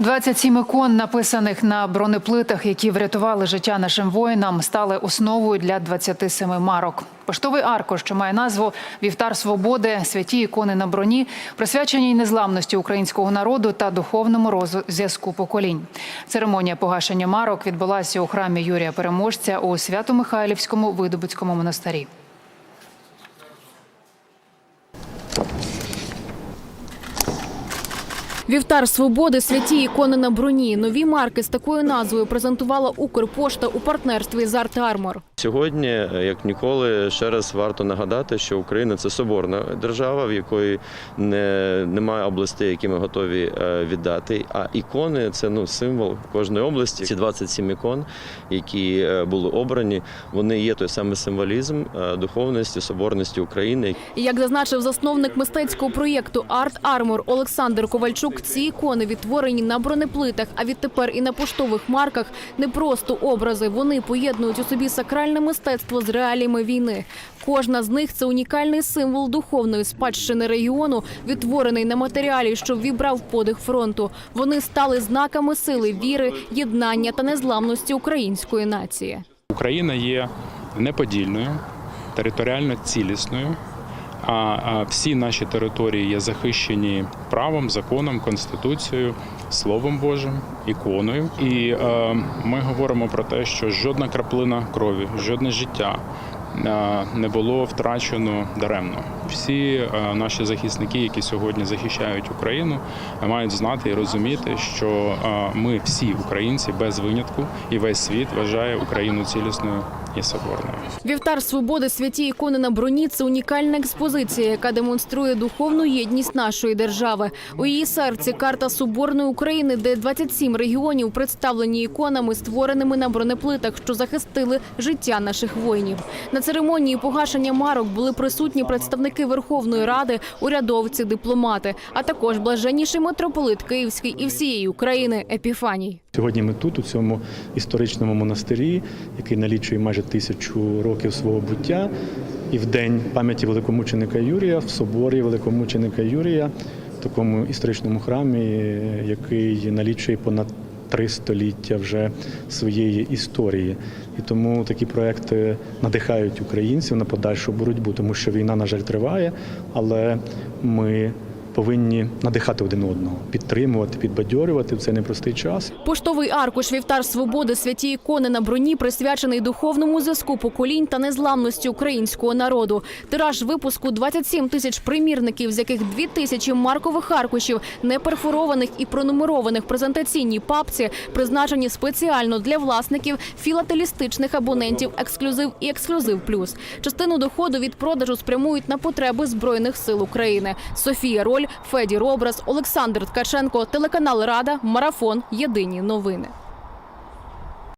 27 ікон, написаних на бронеплитах, які врятували життя нашим воїнам, стали основою для 27 марок. Поштовий аркуш, що має назву Вівтар свободи, святі ікони на броні, присвячені незламності українського народу та духовному розв'язку поколінь. Церемонія погашення марок відбулася у храмі Юрія Переможця у Свято-Михайлівському Видобицькому монастирі. Вівтар свободи, святі ікони на броні. Нові марки з такою назвою презентувала Укрпошта у партнерстві з Арт Армор. Сьогодні, е, як ніколи, ще раз варто нагадати, що Україна це соборна держава, в якої не, немає областей, які ми готові е, віддати. А ікони це ну символ кожної області. Ці 27 ікон, які е, були обрані, вони є той самий символізм духовності, соборності України. Як зазначив засновник мистецького проєкту Арт Армор Олександр Ковальчук, ці ікони відтворені на бронеплитах, а відтепер і на поштових марках не просто образи. Вони поєднують у собі сакральне мистецтво з реаліями війни. Кожна з них це унікальний символ духовної спадщини регіону, відтворений на матеріалі, що вібрав подих фронту. Вони стали знаками сили, віри, єднання та незламності української нації. Україна є неподільною, територіально цілісною. А всі наші території є захищені правом, законом, конституцією, словом Божим, іконою. І е, ми говоримо про те, що жодна краплина крові, жодне життя е, не було втрачено даремно. Всі е, наші захисники, які сьогодні захищають Україну, мають знати і розуміти, що е, ми всі українці без винятку, і весь світ вважає Україну цілісною і соборною. Вівтар свободи святі ікони на броні це унікальна експозиція, яка демонструє духовну єдність нашої держави. У її серці карта соборної України, де 27 регіонів представлені іконами, створеними на бронеплитах, що захистили життя наших воїнів. На церемонії погашення марок були присутні представники Верховної Ради, урядовці, дипломати, а також блаженніший митрополит Київський і всієї України Епіфаній. Сьогодні ми тут, у цьому історичному монастирі, який налічує майже тисячу років свого буття, і в день пам'яті великомученика Юрія, в соборі великомученика Юрія, в такому історичному храмі, який налічує понад три століття вже своєї історії. І тому такі проекти надихають українців на подальшу боротьбу, тому що війна, на жаль, триває, але ми повинні надихати один одного, підтримувати, підбадьорювати в цей непростий час. Поштовий аркуш Вівтар свободи, святі ікони на броні присвячений духовному зв'язку поколінь та незламності українського народу. Тираж випуску 27 тисяч примірників, з яких 2 тисячі маркових аркушів, не перфорованих і пронумерованих презентаційній папці, призначені спеціально для власників філателістичних абонентів Ексклюзив і Ексклюзив Плюс. Частину доходу від продажу спрямують на потреби збройних сил України. Софія Роль, Федір Образ, Олександр Ткаченко, телеканал Рада, Марафон. Єдині новини.